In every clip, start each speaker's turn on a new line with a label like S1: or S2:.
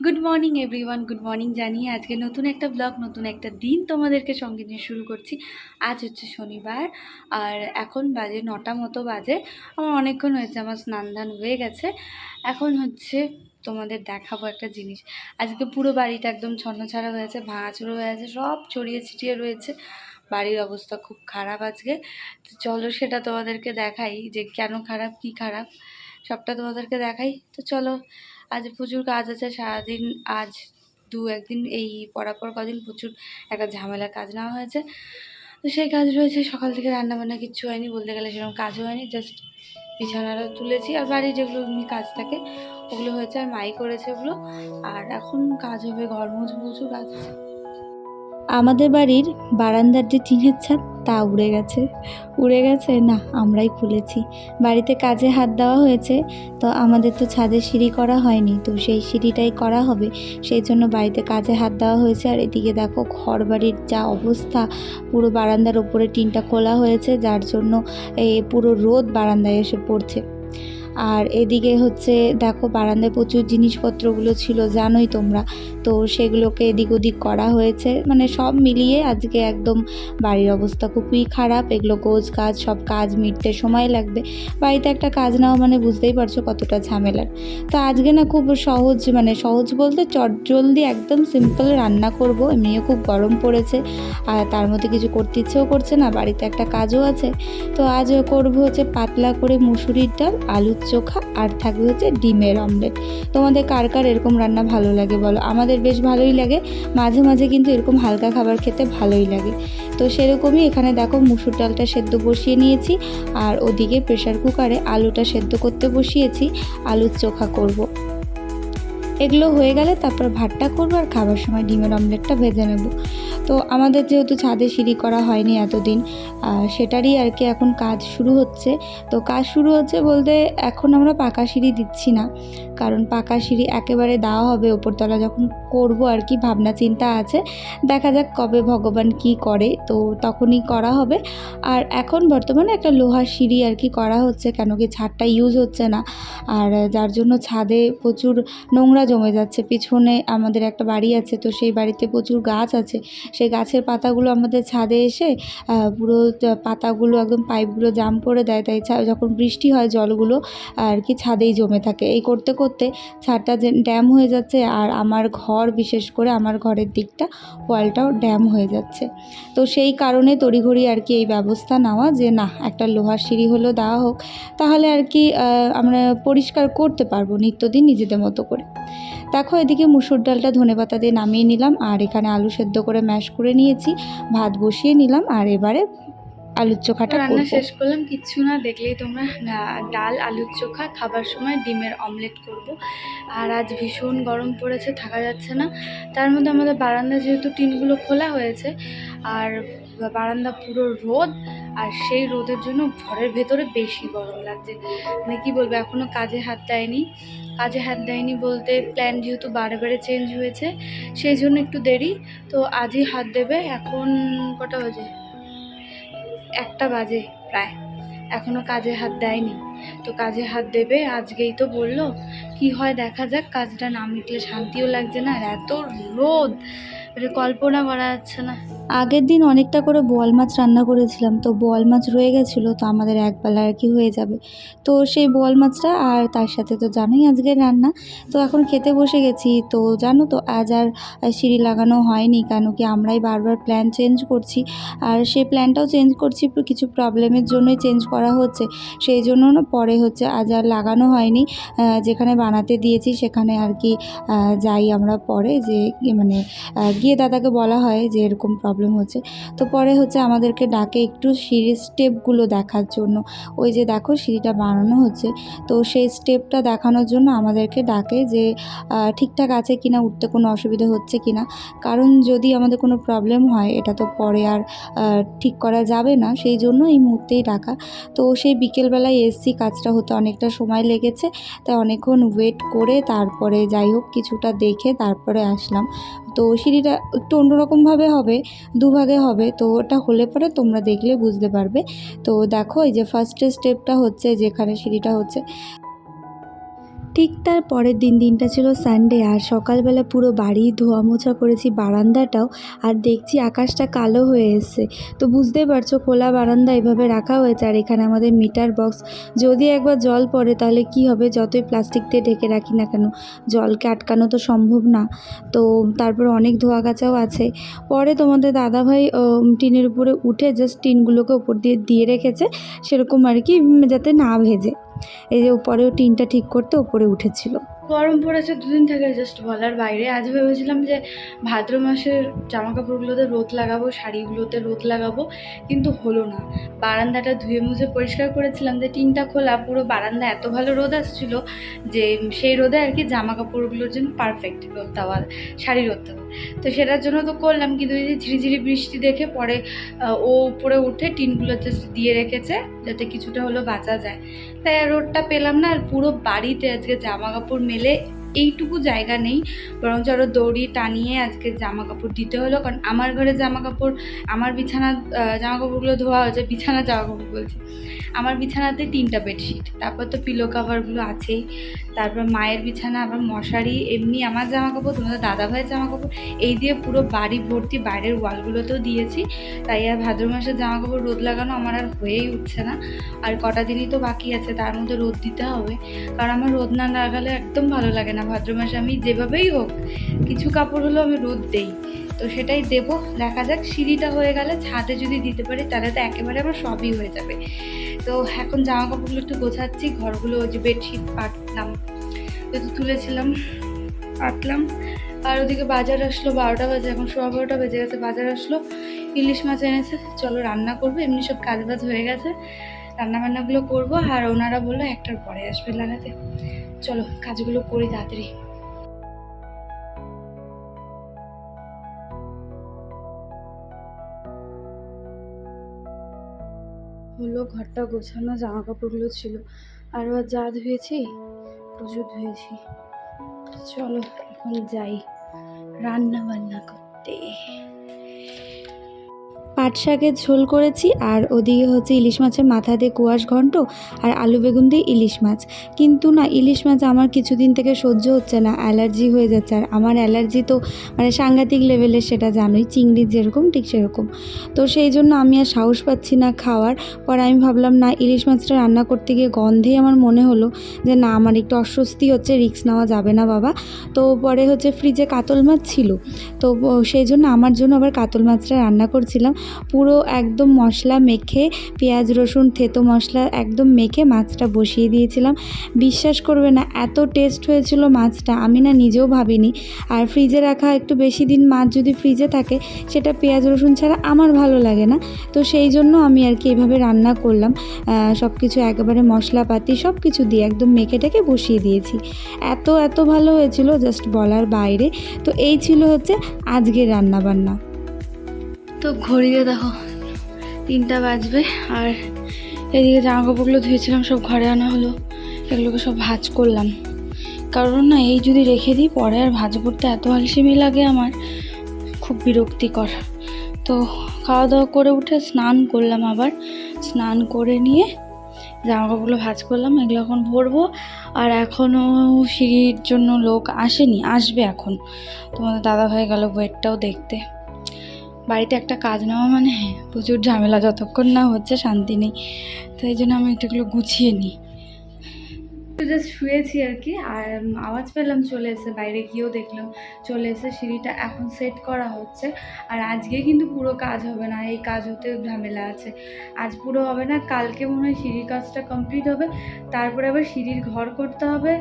S1: Good morning everyone good morning জানিয়ে আজকে নতুন একটা ব্লগ নতুন একটা দিন তোমাদেরকে সঙ্গে নিয়ে শুরু করছি। আজ হচ্ছে শনিবার, আর এখন বাজে নটা মতো বাজে। আমার অনেকক্ষণ হয়েছে, আমার স্নান ধান হয়ে গেছে। এখন হচ্ছে তোমাদের দেখাবো একটা জিনিস। আজকে পুরো বাড়িটা একদম ছন্নছাড়া হয়েছে ভাঙাচুরো হয়ে আছে, সব ছড়িয়ে ছিটিয়ে রয়েছে। বাড়ির অবস্থা খুব খারাপ আজকে। তো চলো সেটা তোমাদেরকে দেখাই যে কেন খারাপ, কি খারাপ, সবটা তোমাদেরকে দেখাই। তো চলো আজ প্রচুর কাজ আছে, সারাদিন আজ দু একদিন, এই পড়ার পর কদিন প্রচুর একটা ঝামেলার কাজ নেওয়া হয়েছে। তো সেই কাজ রয়েছে, সকাল থেকে রান্না বান্না কিচ্ছু হয়নি, বলতে গেলে সেরকম কাজও হয়নি জাস্ট বিছানাটা তুলেছি। আর বাড়ির যেগুলো এমনি কাজ থাকে, ওগুলো হয়েছে, আর মাই করেছে ওগুলো। আর এখন কাজ হবে ঘর মুছ প্রচুর কাজ
S2: আমাদের বাড়ির বারান্দার যে টিনের ছাদ, তা উড়ে গেছে। উড়ে গেছে? না, আমরাই খুলেছি। বাড়িতে কাজে হাত দেওয়া হয়েছে, তো আমাদের তো ছাদে সিঁড়ি করা হয়নি। তো সেই সিঁড়িটাই করা হবে। সেই জন্য বাড়িতে কাজে হাত দেওয়া হয়েছে। আর এদিকে দেখো ঘর বাড়ির যা অবস্থা, পুরো বারান্দার ওপরে টিনটা খোলা হয়েছে, যার জন্য এই পুরো রোদ বারান্দায় এসে পড়ছে। আর এদিকে হচ্ছে, দেখো বারান্দায় প্রচুর জিনিসপত্রগুলো ছিল, জানোই তোমরা। তো সেগুলোকে এদিক ওদিক করা হয়েছে। মানে সব মিলিয়ে আজকে একদম বাড়ির অবস্থা খুবই খারাপ। এগুলো গোছ কাজ সব কাজ মিটতে সময় লাগবে। বাড়িতে একটা কাজ নেওয়া মানে বুঝতেই পারছ কতটা ঝামেলার। তো আজকে না খুব সহজ মানে সহজ বলতে চটজলদি একদম সিম্পল রান্না করব। এমনিও খুব গরম পড়েছে, আর তার মধ্যে কিছু করতে ইচ্ছেও করছে না, বাড়িতে একটা কাজও আছে। তো আজ করব হচ্ছে পাতলা করে মুসুরির ডাল আলুর চোখা আর থাকবে হচ্ছে ডিমের অমলেট। তোমাদের কার কার এরকম রান্না ভালো লাগে বলো? আমাদের বেশ ভালোই লাগে। মাঝে মাঝে কিন্তু এরকম হালকা খাবার খেতে ভালোই লাগে। তো সেরকমই এখানে দেখো মুসুর ডালটা সেদ্ধ বসিয়ে নিয়েছি আর ওদিকে প্রেশার কুকারে আলুটা সেদ্ধ করতে বসিয়েছি। আলুর চোখা করব। এগুলো হয়ে গেলে তারপর ভাতটা করব আর খাবার সময় ডিমের অমলেটটা ভেজে নেব। তো আমাদের যেহেতু ছাদে সিঁড়ি করা হয়নি এতদিন সেটারই আর কি এখন কাজ শুরু হচ্ছে। তো কাজ শুরু হচ্ছে বলতে এখন আমরা পাকা সিঁড়ি দিচ্ছি না, কারণ পাকা সিঁড়ি একেবারে দেওয়া হবে, ওপরতলা যখন করব আর কি ভাবনা চিন্তা আছে, দেখা যাক কবে ভগবান কি করে। তো তখনই করা হবে। আর এখন বর্তমানে একটা লোহার সিঁড়ি আর কি করা হচ্ছে, কেন কি ছাদটা ইউজ হচ্ছে না। আর যার জন্য ছাদে প্রচুর নোংরা জমে যাচ্ছে। পিছনে আমাদের একটা বাড়ি আছে, তো সেই বাড়িতে প্রচুর গাছ আছে। সেই গাছের পাতাগুলো আমাদের ছাদে এসে পুরো পাতাগুলো একদম পাইপগুলো জাম করে দেয়। তাই যখন বৃষ্টি হয় জলগুলো আর কি ছাদেই জমে থাকে। এই করতে করতে ছাদটা ড্যাম হয়ে যাচ্ছে আর আমার ঘর, বিশেষ করে আমার ঘরের দিকটা, ওয়ালটাও ড্যাম হয়ে যাচ্ছে। তো সেই কারণে তড়িঘড়ি আর কি এই ব্যবস্থা নেওয়া যে না, একটা লোহার সিঁড়ি হলেও দেওয়া হোক। তাহলে আর কি আমরা পরিষ্কার করতে পারব নিত্যদিন নিজেদের মতো করে। দেখো এদিকে মুসুর ডালটা ধনেপাতা দিয়ে নামিয়ে নিলাম আর এখানে আলু সেদ্ধ করে ম্যাশ করে নিয়েছি ভাত বসিয়ে নিলাম আর এবারে আলুর চোখাটা
S1: রান্না শেষ করলাম কিচ্ছু না দেখলেই তোমরা ডাল আলুর চোখা খাবার সময় ডিমের অমলেট করব। আর আজ ভীষণ গরম পড়েছে থাকা যাচ্ছে না তার মধ্যে আমাদের বারান্দা যেহেতু টিনগুলো খোলা হয়েছে আর বারান্দা পুরো রোদ আর সেই রোদের জন্য ঘরের ভেতরে বেশি গরম লাগছে। মানে কী বলব এখনও কাজে হাত দেয়নি। কাজে হাত দেয়নি বলতে প্ল্যান যেহেতু বারে বারে চেঞ্জ হয়েছে, সেই জন্য একটু দেরি। তো আজই হাত দেবে, এখন কটা বাজে? একটা বাজে প্রায়। এখনও কাজে হাত দেয়নি। তো কাজে হাত দেবে, আজকেই তো বলল। কি হয় দেখা যাক, কাজটা না মিটলে শান্তিও লাগছে না এত রোদ। কল্পনা করা যাচ্ছে না।
S2: আগের দিন অনেকটা করে বোয়াল মাছ রান্না করেছিলাম। তো বোয়াল মাছ রয়ে গেছিল, তো আমাদের একবেলা আর কি হয়ে যাবে। তো সেই বোয়াল মাছটা আর তার সাথে তো জানোই আজকের রান্না। তো এখন খেতে বসে গেছি। তো জানো তো, আজ আর সিঁড়ি লাগানো হয়নি, কেন কি আমরাই বারবার প্ল্যান চেঞ্জ করছি। আর সেই প্ল্যানটাও চেঞ্জ করছি কিছু প্রবলেমের জন্যই চেঞ্জ করা হচ্ছে। সেই জন্য না পরে হচ্ছে আজ আর লাগানো হয়নি। যেখানে বানাতে দিয়েছি সেখানে আর কি যাই আমরা পরে যে মানে গিয়ে দাদাকে বলা হয় যে এরকম প্রবলেম হচ্ছে। তো পরে হচ্ছে আমাদেরকে ডাকে একটু সিঁড়ির স্টেপগুলো দেখার জন্য। ওই যে দেখো সিঁড়িটা বানানো হচ্ছে। তো সেই স্টেপটা দেখানোর জন্য আমাদেরকে ডাকে যে ঠিকঠাক আছে কি না উঠতে কোনো অসুবিধা হচ্ছে কিনা। কারণ যদি আমাদের কোনো প্রবলেম হয়, এটা তো পরে আর ঠিক করা যাবে না। সেই জন্য এই মুহূর্তেই ডাকা। তো সেই বিকেলবেলায় এসছি, কাজটা হতে অনেকটা সময় লেগেছে। তাই অনেকক্ষণ ওয়েট করে তারপরে যাই হোক, কিছুটা দেখে তারপরে আসলাম। তো সিঁড়িটা একটু অন্যরকমভাবে হবে, দুভাগে হবে, তো ওটা হলে পরে তোমরা দেখলে বুঝতে পারবে। তো দেখো এই যে ফার্স্টের স্টেপটা হচ্ছে, যেখানে সিঁড়িটা হচ্ছে। ঠিক তার পরের দিন, দিনটা ছিল সানডে আর সকালবেলা পুরো বাড়ি ধোয়া মোছা করেছি বারান্দাটাও, আর দেখছি আকাশটা কালো হয়ে এসছে। তো বুঝতেই পারছ, খোলা বারান্দা এভাবে রাখা হয়েছে, আর এখানে আমাদের মিটার বক্স যদি একবার জল পড়ে, তাহলে কি হবে? যতই প্লাস্টিক দিয়ে ঢেকে রাখি না কেন, জলকে আটকানো তো সম্ভব না। তো তারপর অনেক ধোয়া কাচাও আছে। পরে তোমাদের দাদাভাই টিনের উপরে উঠে জাস্ট টিনগুলোকে উপর দিয়ে দিয়ে রেখেছে, সেরকম আর কি যাতে না ভেজে। এই যে উপরেও টিনটা ঠিক করতে উপরে উঠেছিল।
S1: গরম পড়েছে দুদিন থেকে জাস্ট বলার বাইরে। আজ ভেবেছিলাম যে ভাদ্র মাসের জামা কাপড়গুলোতে রোদ লাগাবো, শাড়িগুলোতে রোদ লাগাবো, কিন্তু হলো না। বারান্দাটা ধুয়ে মুছে পরিষ্কার করেছিলাম যে টিনটা খোলা, পুরো বারান্দা এত ভালো রোদ আসছিল যে সেই রোদে আর কি জামা কাপড়গুলোর জন্য পারফেক্ট রোদ দেওয়া শাড়ি রোদ দেওয়া তো সেটার জন্য তো করলাম, কিন্তু এই যে ঝিরিঝিরি বৃষ্টি দেখে পরে ও উপরে উঠে টিনগুলো জাস্ট দিয়ে রেখেছে, যাতে কিছুটা হলেও বাঁচা যায়। তাই আর রোদটা পেলাম না, আর পুরো বাড়িতে আজকে জামা কাপড় মেলে এইটুকু জায়গা নেই, বরঞ্চ আরও দড়ি টানিয়ে আজকে জামা কাপড় দিতে হলো, কারণ আমার ঘরে জামা কাপড় আমার বিছানা জামা কাপড়গুলো ধোয়া হয়েছে, বিছানা জামা কাপড় বলছি। আমার বিছানাতে তিনটা বেডশিট তারপর তো পিলো কাভারগুলো আছেই, তারপর মায়ের বিছানা, আবার মশারি, এমনি আমার জামা কাপড় তোমাদের দাদা ভাইয়ের জামা কাপড় এই দিয়ে পুরো বাড়ি ভর্তি বাইরের ওয়ালগুলোতেও দিয়েছি, তাই আর ভাদ্র মাসের জামা কাপড় রোদ লাগানো আমার আর হয়েই উঠছে না, আর কটা দিনই তো বাকি আছে, তার মধ্যে রোদ দিতে হবে, কারণ আমার রোদ না লাগালে একদম ভালো লাগে না, ভাদ্র মাসে আমি যেভাবেই হোক, কিছু কাপড় হলেও আমি রোদ দেই, তো সেটাই দেব, দেখা যাক, সিঁড়িটা হয়ে গেলে ছাদে যদি দিতে পারি, তাহলে তো একেবারে আমার সবই হয়ে যাবে তো এখন জামা কাপড়গুলো একটু গোছাচ্ছি, ঘরগুলো যে বেডশিট পাতলাম। যেহেতু তুলেছিলাম পাটলাম আর ওদিকে বাজার আসলো বারোটা বাজে, এখন সোয়া বারোটা বেজে গেছে, বাজার আসলো। ইলিশ মাছ এনেছে, চলো রান্না করব, এমনি সব কাজ বাজ হয়ে গেছে। রান্না বান্নাগুলো করব, আর ওনারা বলল একটার পরে আসবে লাগাতে। চলো কাজগুলো করি তাড়াতাড়ি। হলো ঘরটা গোছানো জামা কাপড়গুলো ছিল। আর আর যা ধুয়েছি, প্রচুর ধুয়েছি। চলো, এখন যাই। রান্না বান্না করতে।
S2: পাট শাকের ঝোল করেছি আর ওদিকে হচ্ছে ইলিশ মাছের মাথা দিয়ে কুয়াশ ঘন্ট আর আলু বেগুন দিয়ে ইলিশ মাছ। কিন্তু না, ইলিশ মাছ আমার কিছুদিন থেকে সহ্য হচ্ছে না, অ্যালার্জি হয়ে যাচ্ছে। আর আমার অ্যালার্জি তো মানে সাংঘাতিক লেভেলের সেটা জানোই চিংড়ির যেরকম, ঠিক সেরকম। তো সেই জন্য আমি আর সাহস পাচ্ছি না খাওয়ার। পর আমি ভাবলাম, না, ইলিশ মাছটা রান্না করতে গিয়ে গন্ধেই আমার মনে হলো যে, না, আমার একটু অস্বস্তি হচ্ছে, রিস্ক নেওয়া যাবে না বাবা। তো পরে হচ্ছে ফ্রিজে কাতল মাছ ছিল। তো সেই জন্য আমার জন্য আবার কাতল মাছটা রান্না করছিলাম। পুরো একদম মশলা মেখে, পেঁয়াজ, রসুন, থেতো মশলা একদম মেখে মাছটা বসিয়ে দিয়েছিলাম। বিশ্বাস করবে না, এত টেস্ট হয়েছিল মাছটা, আমি না নিজেও ভাবিনি। আর ফ্রিজে রাখা একটু বেশি দিন মাছ যদি ফ্রিজে থাকে, সেটা পেঁয়াজ, রসুন ছাড়া আমার ভালো লাগে না। তো সেই জন্য আমি আর কি এভাবে রান্না করলাম। সব কিছু একেবারে মশলাপাতি সব কিছু দিয়ে একদম মেখে টেকে বসিয়ে দিয়েছি। এত এত ভালো হয়েছিল জাস্ট বলার বাইরে। তো এই ছিল হচ্ছে আজকের রান্না বান্না
S1: তো ঘড়িতে দেখো, তিনটা বাজবে, আর এদিকে জামা কাপড়গুলো ধুয়েছিলাম, সব ঘরে আনা হলো, এগুলোকে সব ভাঁজ করলাম। কারণ না, এই যদি রেখে দিই, পরে আর ভাঁজ করতে এত আলসেমি লাগে আমার, খুব বিরক্তিকর। তো খাওয়া দাওয়া করে উঠে স্নান করলাম আবার, স্নান করে নিয়ে জামা কাপড়গুলো ভাঁজ করলাম, এগুলো এখন ভরবো, আর এখনও সিঁড়ির জন্য লোক আসেনি, আসবে এখন। তোমাদের দাদা হয়ে গেল ওয়েটটাও দেখতে। বাড়িতে একটা কাজ নেওয়া মানে প্রচুর ঝামেলা, যতক্ষণ না হচ্ছে শান্তি নেই। তো এই জন্য আমি এটাগুলো গুছিয়ে নিই। জাস্ট শুয়েছি আর কি আর আওয়াজ পেলাম, চলে এসে বাইরে গিয়েও দেখলাম, চলে এসে সিঁড়িটা এখন সেট করা হচ্ছে, আর আজকে কিন্তু পুরো কাজ হবে না, এই কাজ হতে ঝামেলা আছে। আজ পুরো হবে না, কালকে মনে হয় সিঁড়ির কাজটা কমপ্লিট হবে, তারপরে আবার সিঁড়ির ঘর করতে হবে,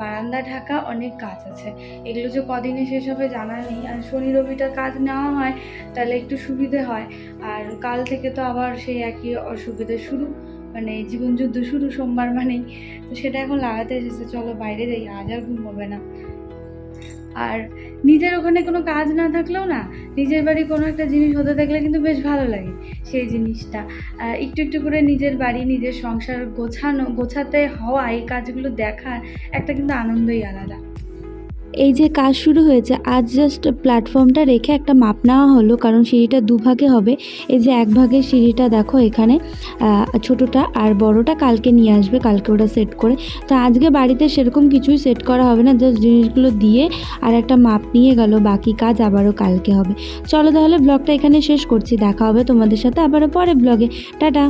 S1: বারান্দা ঢাকা, অনেক কাজ আছে। এগুলো যে কদিনে শেষ হবে জানা নেই, আর শনি রবিটা কাজ নেওয়া হয়, তাহলে একটু সুবিধে হয়, আর কাল থেকে তো আবার সেই একই অসুবিধে শুরু। মানে জীবনযুদ্ধ শুরু সোমবার মানেই। তো সেটা এখন লাগাতে এসেছে, চলো বাইরে যাই, আজ আর ঘুম হবে না। আর নিজের ওখানে কোনো কাজ না থাকলেও না, নিজের বাড়ি কোনো একটা জিনিস হতে থাকলে কিন্তু বেশ ভালো লাগে সেই জিনিসটা। একটু একটু করে নিজের বাড়ি, নিজের সংসার গোছানো, গোছাতে হওয়া এই কাজগুলো দেখার একটা কিন্তু আনন্দই আলাদা।
S2: এই যে কাজ শুরু হয়েছে, আজ জাস্ট প্ল্যাটফর্মটা রেখে একটা মাপ নেওয়া হলো, কারণ সিঁড়িটা দুভাগে হবে। এই যে এক ভাগের সিঁড়িটা দেখো এখানে ছোটোটা আর বড়টা কালকে নিয়ে আসবে, কালকে ওটা সেট করে। তো আজকে বাড়িতে সেরকম কিছুই সেট করা হবে না জাস্ট জিনিসগুলো দিয়ে আর একটা মাপ নিয়ে গেল, বাকি কাজ আবারও কালকে হবে। চলো তাহলে ব্লগটা এখানে শেষ করছি, দেখা হবে তোমাদের সাথে আবারও পরে ব্লগে টাটা!